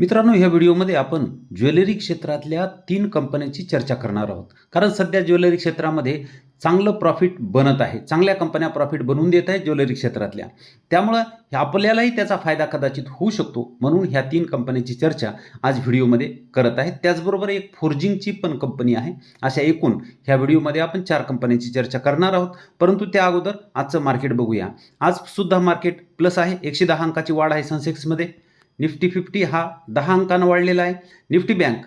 मित्रांनो ह्या व्हिडिओमध्ये आपण ज्वेलरी क्षेत्रातल्या तीन कंपन्यांची चर्चा करणार आहोत. कारण सध्या ज्वेलरी क्षेत्रामध्ये चांगलं प्रॉफिट बनत आहे. चांगल्या कंपन्या प्रॉफिट बनवून देत आहेत ज्वेलरी क्षेत्रातल्या. त्यामुळं आपल्यालाही त्याचा फायदा कदाचित होऊ शकतो म्हणून ह्या तीन कंपन्यांची चर्चा आज व्हिडिओमध्ये करत आहे त्याचबरोबर एक फोर्जिंगची पण कंपनी आहे. अशा एकूण ह्या व्हिडिओमध्ये आपण चार कंपन्यांची चर्चा करणार आहोत. परंतु त्या अगोदर आजचं मार्केट बघूया. आज सुद्धा मार्केट प्लस आहे. एकशे दहा अंकाची वाढ आहे सेन्सेक्समध्ये. निफ्टी फिफ्टी हा दहा अंकानं वाढलेला आहे. निफ्टी बँक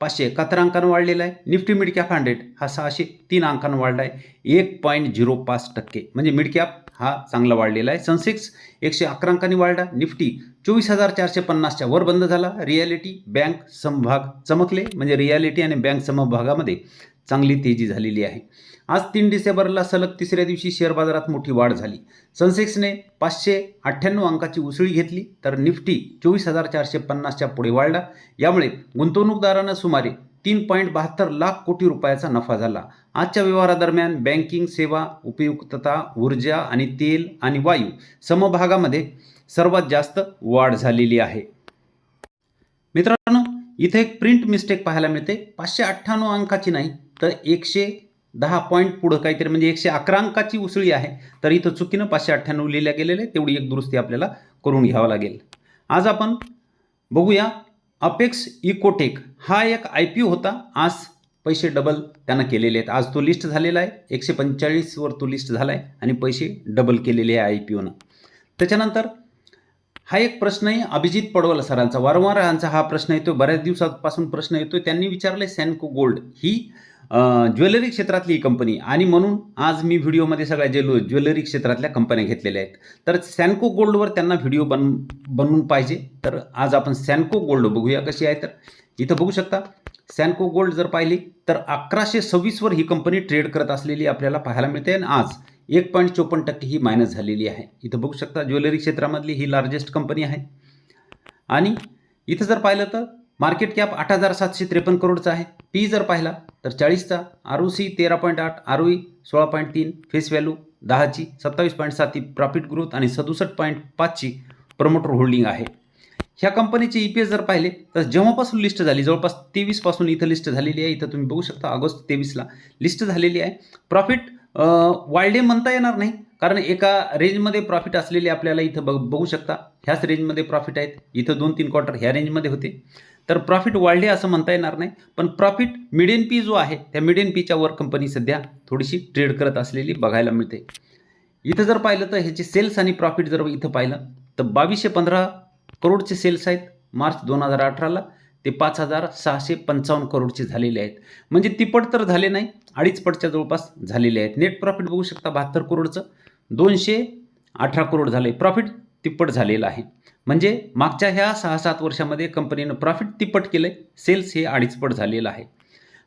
पाचशे एकाहत्तर अंकानं वाढलेला आहे. निफ्टी मिडकॅप हंड्रेड हा सहाशे तीन अंकानं वाढला आहे एक पॉईंट झिरो पाच टक्के. म्हणजे मिडकॅप हा चांगला वाढलेला आहे. सनसेक्स एकशे अकरा अंकांनी वाढला. निफ्टी चोवीस हजार चारशे पन्नासच्या वर बंद झाला. रियालिटी बँक समभाग चमकले. म्हणजे रियालिटी आणि बँक समभागामध्ये चांगली तेजी झालेली आहे. आज तीन डिसेंबरला सलग तिसऱ्या दिवशी शेअर बाजारात मोठी वाढ झाली. सनसेक्सने पाचशे अठ्ठ्याण्णव अंकाची उसळी घेतली तर निफ्टी चोवीस हजार चारशे पन्नासच्या पुढे वाढला. यामुळे गुंतवणूकदारांना सुमारे तीन पॉईंट बहात्तर लाख कोटी रुपयाचा नफा झाला. आजच्या व्यवहारादरम्यान बँकिंग सेवा उपयुक्तता ऊर्जा आणि तेल आणि वायू समभागामध्ये सर्वात जास्त वाढ झालेली आहे. मित्रांनो इथे एक प्रिंट मिस्टेक पाहायला मिळते. पाचशे अठ्ठ्याण्णव अंकाची नाही तर एकशे दहा पॉईंट पुढं काहीतरी म्हणजे एकशे अकरा अंकाची उसळी आहे. तर इथं चुकीनं पाचशे अठ्ठ्याण्णव लिहिल्या गेलेले तेवढी एक दुरुस्ती आपल्याला करून घ्यावं लागेल. आज आपण बघूया अपेक्स इकोटेक हा एक आय पी ओ होता. आज पैसे डबल त्यानं केलेले आहेत. आज तो लिस्ट झालेला आहे. एकशे पंचेचाळीसवर तो लिस्ट झाला आहे आणि पैसे डबल केलेले आहे आय पी ओनं त्याच्यानंतर हा एक प्रश्न आहे अभिजित पडवल सरांचा. वारंवार यांचा हा प्रश्न येतो बऱ्याच दिवसापासून प्रश्न येतो त्यांनी विचारले सॅनको गोल्ड ही ज्वेलरी क्षेत्रातली कंपनी आणि म्हणून आज मी व्हिडिओमध्ये सगळ्या जे ज्वेलरी क्षेत्रातल्या कंपन्या घेतलेल्या आहेत. तर सॅनको गोल्डवर त्यांना व्हिडिओ बन बनवून पाहिजे. तर आज आपण सॅनको गोल्ड बघूया कशी आहे तर. इथं बघू शकता सॅनको गोल्ड जर पाहिली तर अकराशे सव्वीसवर ही कंपनी ट्रेड करत असलेली आपल्याला पाहायला मिळते. आणि आज एक पॉईंट चोपन्न टक्के ही मायनस झालेली आहे. इथं बघू शकता ज्वेलरी क्षेत्रामधली ही लार्जेस्ट कंपनी आहे. आणि इथं जर पाहिलं तर मार्केट कॅप आठ हजार सातशे त्रेपन्न करोडचा आहे. पी जर पाहिला तर चाळीसचा आर ओ सी तेरा पॉईंट आठ आर ओ ई सोळा पॉईंट तीन फेस व्हॅल्यू दहाची सत्तावीस पॉईंट सात ही प्रॉफिट ग्रोथ आणि सदुसष्ट पॉईंट पाचची प्रमोटर होल्डिंग आहे. ह्या कंपनीचे ई पी एस जर पाहिले तर जेव्हापासून लिस्ट झाली जवळपास तेवीसपासून इथं लिस्ट झालेली आहे इथं तुम्ही बघू शकता ऑगस्ट तेवीसला लिस्ट झालेली आहे. प्रॉफिट वाढले म्हणता येणार नाही कारण एका रेंजमध्ये प्रॉफिट असलेले आपल्याला इथं बघ बघू शकता. ह्याच रेंजमध्ये प्रॉफिट आहेत इथं दोन तीन क्वार्टर ह्या रेंजमध्ये होते. तर प्रॉफिट वाढले असं म्हणता येणार नाही पण प्रॉफिट मिडियन पी जो आहे त्या मिडियन पीच्या वर कंपनी सध्या थोडीशी ट्रेड करत असलेली बघायला मिळते. इथं जर पाहिलं तर ह्याचे सेल्स आणि प्रॉफिट जर इथं पाहिलं तर बावीसशे पंधरा करोडचे सेल्स आहेत. मार्च दोन हजार अठराला ते पाच हजार सहाशे पंचावन्न करोडचे झालेले आहेत. म्हणजे तिपट तर झाले नाही अडीच पटच्या जवळपास झालेले आहेत. नेट प्रॉफिट बघू शकता बहात्तर करोडचं. दोनशे अठरा करोड झाले. प्रॉफिट तिप्पट झालेलं आहे. म्हणजे मागच्या ह्या सहा सात वर्षामध्ये कंपनीनं प्रॉफिट तिप्पट केलं आहे सेल्स हे अडीचपट झालेलं आहे.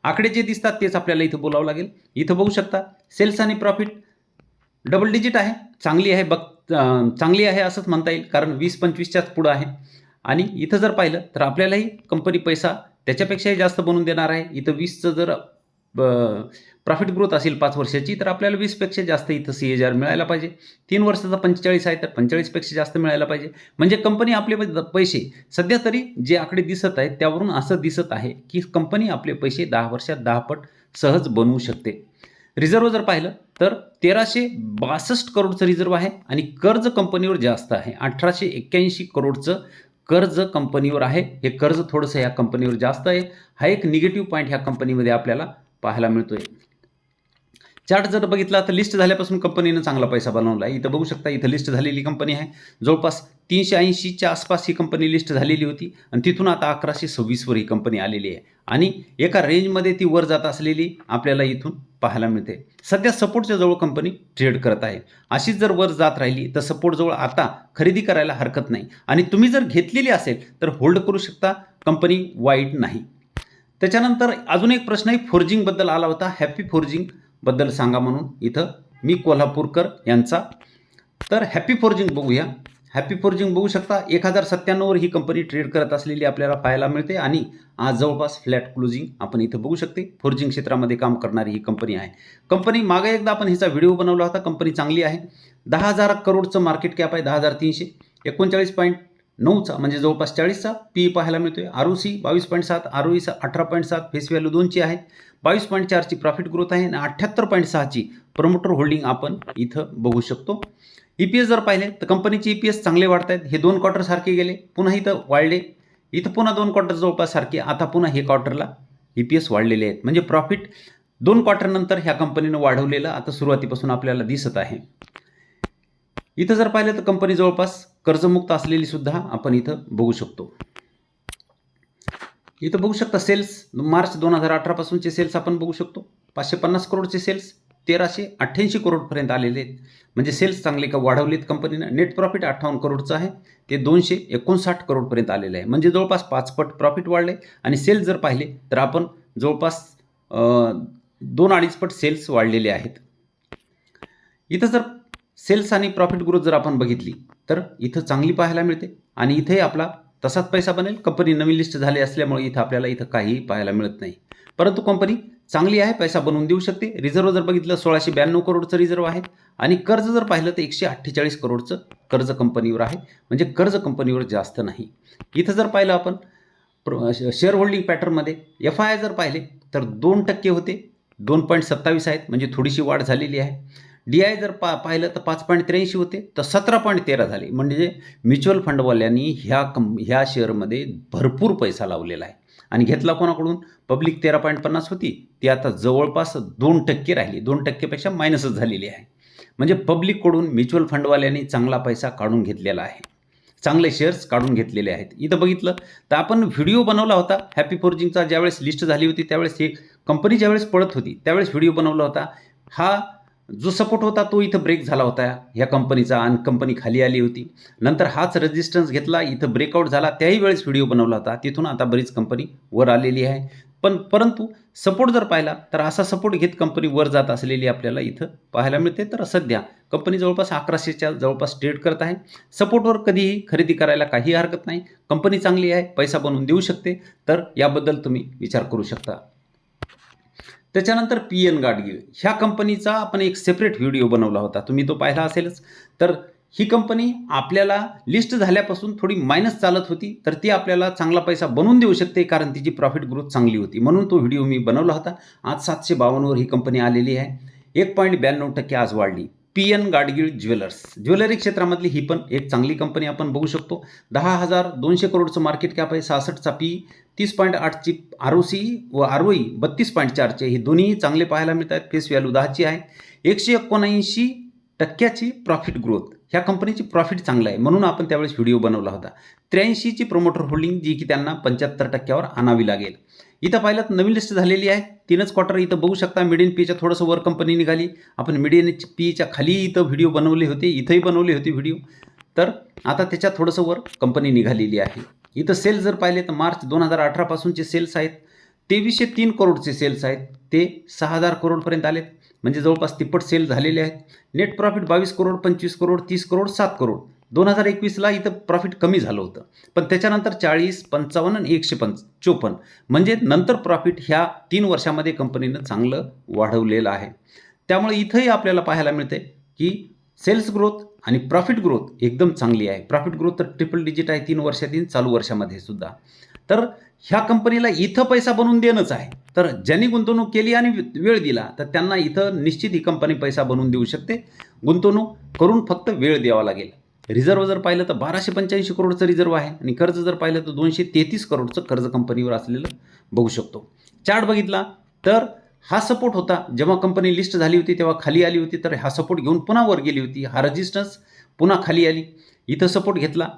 आकडे जे दिसतात तेच आपल्याला इथं बोलावं लागेल. इथं बघू शकता सेल्स आणि प्रॉफिट डबल डिजिट आहे. चांगली आहे बघ. चांगली आहे असंच म्हणता येईल कारण वीस पंचवीसच्याच पुढं आहे. आणि इथं जर पाहिलं तर आपल्यालाही कंपनी पैसा त्याच्यापेक्षाही जास्त बनवून देणार आहे. इथं वीसचं जर प्रॉफिट ग्रोथ असेल पाच वर्षाची तर आपल्याला वीसपेक्षा जास्त इथं सी एच आर मिळायला पाहिजे. तीन वर्षाचा पंचेचाळीस आहे तर पंचेचाळीसपेक्षा जास्त मिळायला पाहिजे. म्हणजे कंपनी आपले पैसे सध्या तरी जे आकडे दिसत आहेत त्यावरून असं दिसत आहे की कंपनी आपले पैसे दहा वर्षात दहा पट सहज बनवू शकते. रिझर्व जर पाहिलं तर तेराशे बासष्ट करोडचं रिझर्व आहे आणि कर्ज कंपनीवर जास्त आहे. अठराशे एक्क्याऐंशी करोडचं कर्ज कंपनीवर आहे. हे कर्ज थोडंसं ह्या कंपनीवर जास्त आहे. हा एक निगेटिव्ह पॉईंट ह्या कंपनीमध्ये आपल्याला पाहायला मिळतोय. चार्ट जर बघितला तर लिस्ट झाल्यापासून कंपनीनं चांगला पैसा बनवला आहे. इथं बघू शकता इथं लिस्ट झालेली कंपनी आहे. जवळपास तीनशे ऐंशीच्या आसपास ही कंपनी लिस्ट झालेली होती. आणि तिथून आता अकराशे सव्वीसवर ही कंपनी आलेली आहे. आणि एका रेंजमध्ये ती वर जात असलेली आपल्याला इथून पाहायला मिळते. सध्या सपोर्टच्या जवळ कंपनी ट्रेड करत आहे अशीच जर वर जात राहिली तर सपोर्टजवळ आता खरेदी करायला हरकत नाही. आणि तुम्ही जर घेतलेली असेल तर होल्ड करू शकता. कंपनी वाईट नाही. त्याच्यानंतर अजून एक प्रश्न आहे फोर्जिंगबद्दल आला होता. हॅपी फोर्जिंगबद्दल सांगा म्हणून. इथं मी कोल्हापूरकर यांचा. तर हॅपी फोर्जिंग बघूया. हॅपी फोर्जिंग बघू शकता. एक हजार सत्त्याण्णववर ही कंपनी ट्रेड करत असलेली आपल्याला पाहायला मिळते आणि आज जवळपास फ्लॅट क्लोजिंग आपण इथं बघू शकते. फोर्जिंग क्षेत्रामध्ये काम करणारी ही कंपनी आहे. कंपनी मागे एकदा आपण ह्याचा व्हिडिओ बनवला होता. कंपनी चांगली आहे. दहा हजार करोडचं मार्केट कॅप आहे. दहा हजार तीनशे. एकोणचाळीस पॉईंट नऊचा म्हणजे जवळपास चाळीसचा पी पाहायला मिळतोय. आर ओ सी बावीस पॉईंट सात आर ओ ईचा अठरा पॉईंट सात फेस व्हॅल्यू दोनची आहे. बावीस पॉईंट चारची प्रॉफिट ग्रोथ आहे आणि अठ्ठ्याहत्तर पॉईंट सहाची प्रमोटर होल्डिंग आपण इथं बघू शकतो. ई पी एस जर पाहिले तर कंपनीचे ई पी एस चांगले वाढत आहेत हे दोन क्वार्टर सारखे गेले पुन्हा इथं वाढले. इथं पुन्हा दोन क्वार्टर जवळपास सारखे आता पुन्हा हे क्वार्टरला ई पी एस वाढलेले आहेत. म्हणजे प्रॉफिट दोन क्वार्टरनंतर ह्या कंपनीनं वाढवलेलं आता सुरुवातीपासून आपल्याला दिसत आहे. इथं जर पाहिलं तर कंपनी जवळपास कर्जमुक्त असलेली सुद्धा आपण इथं बघू शकतो. इथं बघू शकता सेल्स मार्च दोन हजार अठरापासूनचे सेल्स आपण बघू शकतो. पाचशे पन्नास करोडचे सेल्स तेराशे अठ्ठ्याऐंशी करोडपर्यंत आलेले आहेत. म्हणजे सेल्स चांगले का वाढवलेत कंपनीनं नेट प्रॉफिट अठ्ठावन्न करोडचं आहे. ते दोनशे एकोणसाठ करोडपर्यंत आलेलं आहे. म्हणजे जवळपास पाचपट प्रॉफिट वाढले. आणि सेल्स जर पाहिले तर आपण जवळपास दोन अडीच पट सेल्स वाढलेले आहेत. इथं जर सेल्स आणि प्रॉफिट ग्रोथ जर आपण बघितली तर इथं चांगली पाहायला मिळते. आणि इथेही आपला तसाच पैसा बनेल. कंपनी नवीन लिस्ट झाली असल्यामुळे इथं आपल्याला इथं काहीही पाहायला मिळत नाही. परंतु कंपनी चांगली आहे पैसा बनवून देऊ शकते. रिझर्व जर बघितलं सोळाशे ब्याण्णव करोडचं रिझर्व आहे. आणि कर्ज जर पाहिलं तर एकशे अठ्ठेचाळीस करोडचं कर्ज कंपनीवर आहे. म्हणजे कर्ज कंपनीवर जास्त नाही. इथं जर पाहिलं आपण प्र शेअर होल्डिंग पॅटर्नमध्ये एफ आय जर पाहिले तर दोन टक्के होते. दोन पॉईंट सत्तावीस आहेत म्हणजे थोडीशी वाढ झालेली आहे. डी आय जर पा पाहिलं तर पाच पॉईंट त्र्याऐंशी होते तर सतरा पॉईंट तेरा झाले. म्हणजे म्युच्युअल फंडवाल्यांनी ह्या कं ह्या शेअरमध्ये भरपूर पैसा लावलेला आहे. आणि घेतला कोणाकडून? पब्लिक तेरा पॉईंट पन्नास होती. ती आता जवळपास दोन टक्के राहिली. दोन टक्केपेक्षा मायनसच झालेली आहे. म्हणजे पब्लिककडून म्युच्युअल फंडवाल्यांनी चांगला पैसा काढून घेतलेला आहे. चांगले शेअर्स काढून घेतलेले आहेत. इथं बघितलं तर आपण व्हिडिओ बनवला होता. हॅपी फोर्जिंगचा ज्यावेळेस लिस्ट झाली होती त्यावेळेस ही कंपनी ज्यावेळेस पळत होती त्यावेळेस व्हिडिओ बनवला होता. हा जो सपोर्ट होता तो इथं ब्रेक झाला होता. ह्या कंपनीचा आणि कंपनी खाली आली होती. नंतर हाच रेजिस्टन्स घेतला इथं ब्रेकआउट झाला. त्याही वेळेस व्हिडिओ बनवला होता. तिथून आता बरीच कंपनी वर आलेली आहे. पण परंतु सपोर्ट जर पाहिला तर असा सपोर्ट घेत कंपनी वर जात असलेली आपल्याला इथं पाहायला मिळते. तर सध्या कंपनी जवळपास अकराशेच्या जवळपास ट्रेड करत आहे. सपोर्टवर कधीही खरेदी करायला काही हरकत नाही. कंपनी चांगली आहे पैसा बनवून देऊ शकते. तर याबद्दल तुम्ही विचार करू शकता. त्याच्यानंतर पी एन गाडगीळ. ह्या कंपनीचा आपण एक सेपरेट व्हिडिओ बनवला होता. तुम्ही तो पाहिला असेलच. तर ही कंपनी आपल्याला लिस्ट झाल्यापासून थोडी मायनस चालत होती. तर ती आपल्याला चांगला पैसा बनवून देऊ शकते कारण तिची प्रॉफिट ग्रोथ चांगली होती. म्हणून तो व्हिडिओ मी बनवला होता. आज सातशे बावन्नवर ही कंपनी आलेली आहे. एक पॉईंट ब्याण्णव टक्के आज वाढली. P N Gadgil jewellers jewellery क्षेत्रामधली ही पण एक चांगली कंपनी आपण बघू शकतो. दहा हजार दोनशे करोडचं मार्केट कॅप आहे. सहासष्टचा पी तीस पॉईंट आठची आर ओ सी व आर ओ ई बत्तीस पॉईंट चारचे. हे दोन्ही चांगले पाहायला मिळतात फेस व्हॅल्यू दहाची आहे. एकशे एकोणऐंशी टक्क्याची प्रॉफिट ग्रोथ ह्या कंपनीची प्रॉफिट चांगलं आहे. म्हणून आपण त्यावेळेस व्हिडिओ बनवला होता. त्र्याऐंशीची प्रमोटर होल्डिंग जी की त्यांना पंच्याहत्तर टक्क्यावर आणावी लागेल. इथं पाहिलं तर नवीन लिस्ट झालेली आहे. तीनच क्वार्टर इथं बघू शकता. मिडियन पीच्या थोडंसं वर कंपनी निघाली. आपण मिडियन पीच्या खाली इथं व्हिडिओ बनवले होते. इथंही बनवले होते व्हिडिओ तर आता त्याच्यात थोडंसं वर कंपनी निघालेली आहे. इथं सेल्स जर पाहिले तर मार्च दोन हजार अठरापासूनचे सेल्स आहेत. तेवीसशे तीन करोडचे सेल्स आहेत. ते सहा हजार करोडपर्यंत आलेत. म्हणजे जवळपास तिप्पट सेल झालेले आहेत नेट प्रॉफिट बावीस करोड पंचवीस करोड तीस करोड सात करोड दोन हजार एकवीसला इथं प्रॉफिट कमी झालं होतं. पण त्याच्यानंतर चाळीस पंचावन्न आणि एकशे पंच चोपन्न. म्हणजे नंतर प्रॉफिट ह्या तीन वर्षामध्ये कंपनीनं चांगलं वाढवलेलं आहे. त्यामुळे इथंही आपल्याला पाहायला मिळते की सेल्स ग्रोथ आणि प्रॉफिट ग्रोथ एकदम चांगली आहे. प्रॉफिट ग्रोथ तर ट्रिपल डिजिट आहे तीन वर्षातील चालू वर्षामध्ये सुद्धा. तर ह्या कंपनीला इथं पैसा बनवून देणंच आहे. तर ज्यांनी गुंतवणूक केली आणि वेळ दिला तर त्यांना इथं निश्चित ही कंपनी पैसा बनवून देऊ शकते. गुंतवणूक करून फक्त वेळ द्यावा लागेल. रिझर्व जर पाहिलं तर बाराशे पंच्याऐंशी करोडचं रिझर्व आहे आणि कर्ज जर पाहिलं तर दोनशे तेहतीस करोडचं कर्ज कंपनीवर असलेलं बघू शकतो. चार्ट बघितला तर हा सपोर्ट होता. जेव्हा कंपनी लिस्ट झाली होती तेव्हा खाली आली होती तर हा सपोर्ट घेऊन पुन्हा वर गेली होती. हा रजिस्टन्स पुन्हा खाली आली. इथं सपोर्ट घेतला.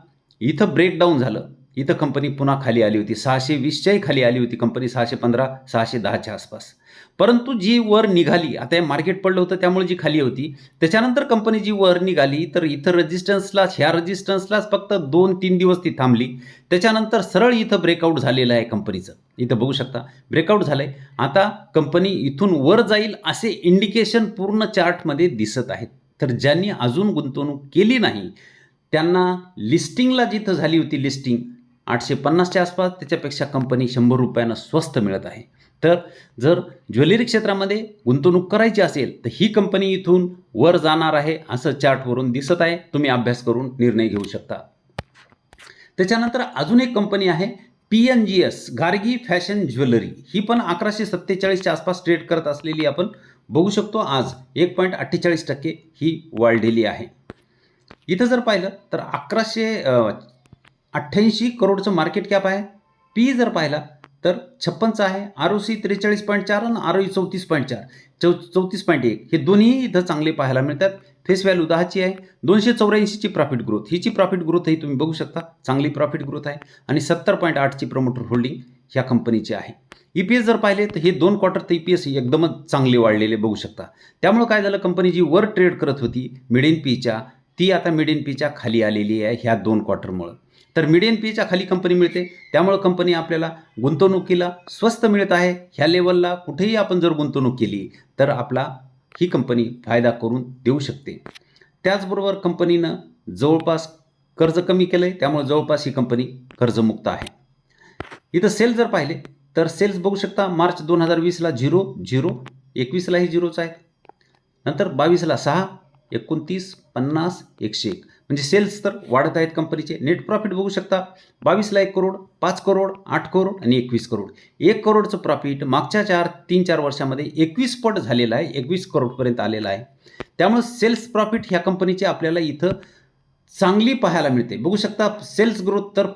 इथं ब्रेकडाऊन झालं. इथं कंपनी पुन्हा खाली आली होती. सहाशे वीसच्याही खाली आली होती कंपनी सहाशे पंधरा सहाशे दहाच्या आसपास. परंतु जी वर निघाली आता हे मार्केट पडलं होतं त्यामुळे जी खाली होती त्याच्यानंतर कंपनी जी वर निघाली तर इथं रजिस्टन्सलाच ह्या रजिस्टन्सलाच फक्त दोन तीन दिवस ती थांबली. त्याच्यानंतर सरळ इथं ब्रेकआउट झालेलं आहे कंपनीचं इथं बघू शकता ब्रेकआउट झालं आहे आता कंपनी इथून वर जाईल असे इंडिकेशन पूर्ण चार्टमध्ये दिसत आहेत. तर ज्यांनी अजून गुंतवणूक केली नाही त्यांना लिस्टिंगला जिथं झाली होती लिस्टिंग आठशे पन्नासच्या आसपास त्याच्यापेक्षा कंपनी शंभर रुपयानं स्वस्त मिळत आहे. तर जर ज्वेलरी क्षेत्रामध्ये गुंतवणूक करायची असेल तर ही कंपनी इथून वर जाणार आहे असं चार्टवरून दिसत आहे. तुम्ही अभ्यास करून निर्णय घेऊ शकता. त्याच्यानंतर अजून एक कंपनी आहे P N G S Gargi fashion jewellery. ही पण अकराशे सत्तेचाळीसच्या आसपास ट्रेड करत असलेली आपण बघू शकतो. आज एक पॉईंट अठ्ठेचाळीस टक्के ही वाढलेली आहे. इथं जर पाहिलं तर अकराशे अठ्ठ्याऐंशी करोडचं मार्केट कॅप आहे. पी जर पाहिला तर छप्पनचं आहे. आर ओ सी त्रेचाळीस पॉईंट चार आणि आर ओ चौतीस पॉईंट चार. चौ चौतीस पॉईंट एक. हे दोन्ही इथं चांगले पाहायला मिळतात. फेस व्हॅल्यू दहाची आहे. दोनशे चौऱ्याऐंशीची प्रॉफिट ग्रोथ हिची प्रॉफिट ग्रोथ ही तुम्ही बघू शकता. चांगली प्रॉफिट ग्रोथ आहे. आणि सत्तर पॉईंट आठची प्रमोटर होल्डिंग ह्या कंपनीची आहे. ई पी एस जर पाहिले तर हे दोन क्वार्टर तर ई पी एस एकदमच चांगले वाढलेले बघू शकता. त्यामुळं काय झालं? कंपनी जी वर ट्रेड करत होती मिड इन पीच्या ती आता मिड इन पीच्या खाली आलेली आहे ह्या दोन क्वार्टरमुळं तर मिडियन पीच्या खाली कंपनी मिळते. त्यामुळं कंपनी आपल्याला गुंतवणुकीला स्वस्त मिळत आहे. ह्या लेवलला कुठेही आपण जर गुंतवणूक केली तर आपला ही कंपनी फायदा करून देऊ शकते. त्याचबरोबर कंपनीनं जवळपास कर्ज कमी केलं आहे त्यामुळे जवळपास ही कंपनी कर्जमुक्त आहे. इथं सेल जर पाहिले तर सेल्स बघू शकता मार्च दोन हजार वीसला झिरो झिरो एकवीसलाही झिरोच आहे. नंतर बावीसला सहा एकोणतीस पन्नास एकशे एक. म्हणजे सेल्स तर वाढत आहेत कंपनीचे. नेट प्रॉफिट बघू शकता. बावीसला एक करोड पाच करोड आठ करोड आणि एकवीस करोड. एक करोडचं प्रॉफिट मागच्या चार तीन चार वर्षामध्ये एकवीस पट झालेलं आहे. एकवीस करोडपर्यंत आलेलं आहे. त्यामुळं सेल्स प्रॉफिट ह्या कंपनीचे आपल्याला इथं चांगली पाहायला मिळते. बघू शकता सेल्स ग्रोथ तर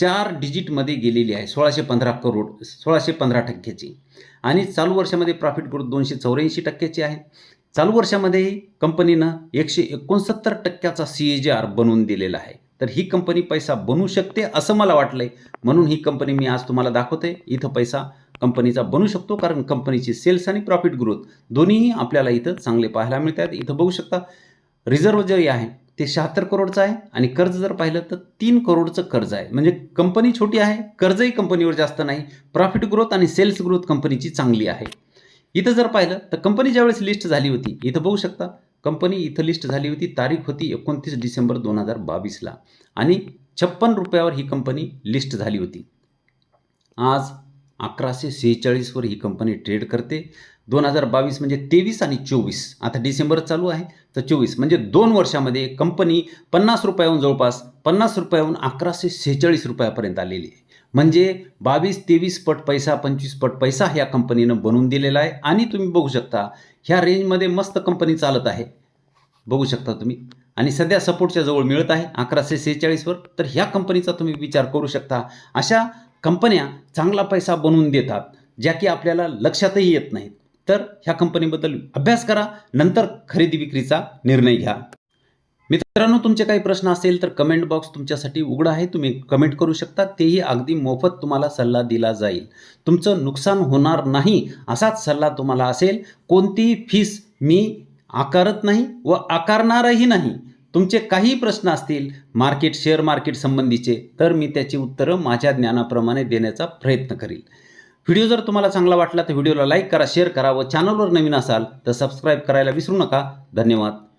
चार डिजिटमध्ये गेलेली आहे. सोळाशे पंधरा करोड सोळाशे पंधरा टक्क्याची. आणि चालू वर्षामध्ये प्रॉफिट ग्रोथ दोनशे चौऱ्याऐंशी टक्क्याची आहे. चालू वर्षामध्येही कंपनीनं एकशे एकोणसत्तर टक्क्याचा सी ए जी आर बनवून दिलेला आहे. तर ही कंपनी पैसा बनू शकते असं मला वाटलंय. म्हणून ही कंपनी मी आज तुम्हाला दाखवते. इथं पैसा कंपनीचा बनू शकतो कारण कंपनीची सेल्स आणि प्रॉफिट ग्रोथ दोन्हीही आपल्याला इथं चांगले पाहायला मिळतात. इथं बघू शकता रिझर्व जे आहे ते शहात्तर करोडचं आहे आणि कर्ज जर पाहिलं तर तीन करोडचं कर्ज आहे. म्हणजे कंपनी छोटी आहे कर्जही कंपनीवर जास्त नाही. प्रॉफिट ग्रोथ आणि सेल्स ग्रोथ कंपनीची चांगली आहे. इथं जर पाहिलं तर कंपनी ज्यावेळेस लिस्ट झाली होती इथं बघू शकता कंपनी इथं लिस्ट झाली होती तारीख होती एकोणतीस डिसेंबर दोन हजार बावीसला. आणि छप्पन रुपयावर ही कंपनी लिस्ट झाली होती. आज अकराशे सेहेचाळीसवर ही कंपनी ट्रेड करते. दोन हजार बावीस म्हणजे तेवीस आणि चोवीस. आता डिसेंबर चालू आहे तर चोवीस. म्हणजे दोन वर्षामध्ये कंपनी पन्नास रुपयाहून जवळपास पन्नास रुपयाहून अकराशे सेहेचाळीस रुपयापर्यंत आलेली आहे. म्हणजे बावीस तेवीस पट पैसा पंचवीस पट पैसा ह्या कंपनीनं बनवून दिलेला आहे. आणि तुम्ही बघू शकता ह्या रेंजमध्ये मस्त कंपनी चालत आहे. बघू शकता तुम्ही. आणि सध्या सपोर्टच्या जवळ मिळत आहे अकराशे सेहेचाळीसवर तर ह्या कंपनीचा तुम्ही विचार करू शकता. अशा कंपन्या चांगला पैसा बनवून देतात ज्या की आपल्याला लक्षातही येत नाहीत. तर ह्या कंपनीबद्दल अभ्यास करा नंतर खरेदी विक्रीचा निर्णय घ्या. मित्रांनो तुमचे काही प्रश्न असेल तर कमेंट बॉक्स तुमच्यासाठी उघडा आहे. तुम्ही कमेंट करू शकता. तेही अगदी मोफत तुम्हाला सल्ला दिला जाईल. तुमचं नुकसान होणार नाही असाच सल्ला तुम्हाला असेल. कोणतीही फीस मी आकारत नाही व आकारणारही नाही. तुमचे काही प्रश्न असतील मार्केट शेअर मार्केट संबंधीचे तर मी त्याची उत्तरं माझ्या ज्ञानाप्रमाणे देण्याचा प्रयत्न करील. व्हिडिओ जर तुम्हाला चांगला वाटला तर व्हिडिओला लाईक करा शेअर करा व चॅनलवर नवीन असाल तर सबस्क्राईब करायला विसरू नका. धन्यवाद.